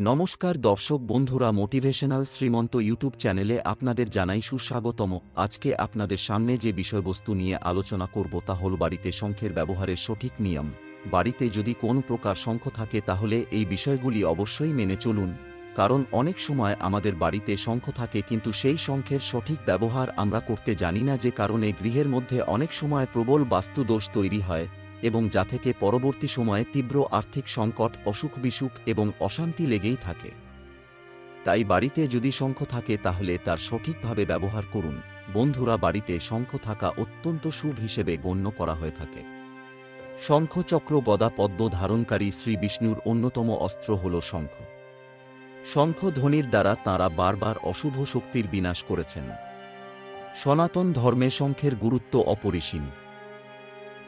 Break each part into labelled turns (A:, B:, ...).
A: নমস্কার দর্শক বন্ধুরা মোটিভেশনাল শ্রীমন্ত ইউটিউব চ্যানেলে আপনাদের জানাই সুস্বাগতম। আজকে আপনাদের সামনে যে বিষয়বস্তু নিয়ে আলোচনা করব তা হল বাড়িতে শঙ্খের ব্যবহারের সঠিক নিয়ম। বাড়িতে যদি কোনো প্রকার শঙ্খ থাকে তাহলে এই বিষয়গুলি অবশ্যই মেনে চলুন। কারণ অনেক সময় আমাদের বাড়িতে শঙ্খ থাকে কিন্তু সেই শঙ্খের সঠিক ব্যবহার আমরা করতে জানি না যে কারণে গৃহের মধ্যে অনেক সময় প্রবল বাস্তুদোষ তৈরি হয়। এবং যা থেকে পরবর্তী সময়ে তীব্র আর্থিক সংকট, অসুখ বিসুখ এবং অশান্তি লেগেই থাকে। তাই বাড়িতে যদি শঙ্খ থাকে তাহলে তার সঠিকভাবে ব্যবহার করুন। বন্ধুরা, বাড়িতে শঙ্খ থাকা অত্যন্ত শুভ হিসেবে গণ্য করা হয়ে থাকে। শঙ্খচক্র গদা পদ্ম ধারণকারী শ্রী বিষ্ণুর অন্যতম অস্ত্র হল শঙ্খ। শঙ্খ ধ্বনির দ্বারা তাঁরা বারবার অশুভ শক্তির বিনাশ করেছেন। সনাতন ধর্মে শঙ্খের গুরুত্ব অপরিসীম।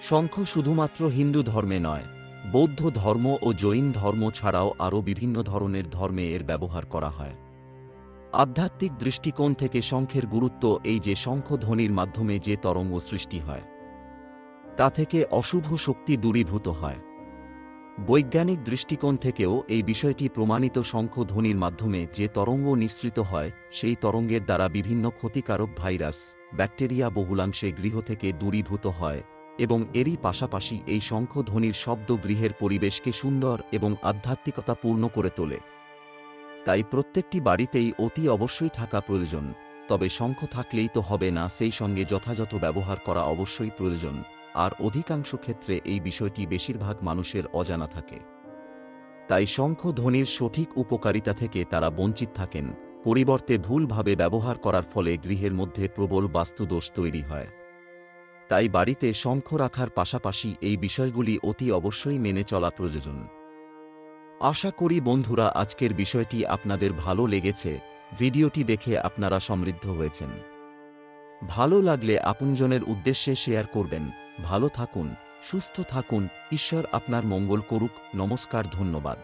A: শঙ্খ শুধুমাত্র হিন্দু ধর্মে নয়, বৌদ্ধ ধর্ম ও জৈন ধর্ম ছাড়াও আরও বিভিন্ন ধরনের ধর্মে এর ব্যবহার করা হয়। আধ্যাত্মিক দৃষ্টিকোণ থেকে শঙ্খের গুরুত্ব এই যে শঙ্খ ধ্বনির মাধ্যমে যে তরঙ্গ সৃষ্টি হয়, তা থেকে অশুভ শক্তি দূরীভূত হয়। বৈজ্ঞানিক দৃষ্টিকোণ থেকেও এই বিষয়টি প্রমাণিত শঙ্খ ধ্বনির মাধ্যমে যে তরঙ্গ নিঃসৃত হয়, সেই তরঙ্গের দ্বারা বিভিন্ন ক্ষতিকারক ভাইরাস, ব্যাকটেরিয়া বহুলাংশে গৃহ থেকে দূরীভূত হয় এবং এরই পাশাপাশি এই শঙ্খ ধ্বনির শব্দ গৃহের পরিবেশকে সুন্দর এবং আধ্যাত্মিকতা পূর্ণ করে তোলে। তাই প্রত্যেকটি বাড়িতেই অতি অবশ্যই থাকা প্রয়োজন, তবে শঙ্খ থাকলেই তো হবে না, সেই সঙ্গে যথাযথ ব্যবহার করা অবশ্যই প্রয়োজন, আর অধিকাংশ ক্ষেত্রে এই বিষয়টি বেশিরভাগ মানুষের অজানা থাকে। তাই শঙ্খ ধ্বনির সঠিক উপকারিতা থেকে তারা বঞ্চিত থাকেন, পরিবর্তে ভুলভাবে ব্যবহার করার ফলে গৃহের মধ্যে প্রবল বাস্তুদোষ তৈরি হয়। তাই বাড়িতে শঙ্খ রাখার পাশাপাশি এই বিষয়গুলি অতি অবশ্যই মেনে চলা প্রয়োজন। আশা করি বন্ধুরা, আজকের বিষয়টি আপনাদের ভালো লেগেছে। ভিডিওটি দেখে আপনারা সমৃদ্ধ হয়েছেন। ভালো লাগলে আপনজনের উদ্দেশ্যে শেয়ার করবেন। ভালো থাকুন, সুস্থ থাকুন। ঈশ্বর আপনার মঙ্গল করুক। নমস্কার, ধন্যবাদ।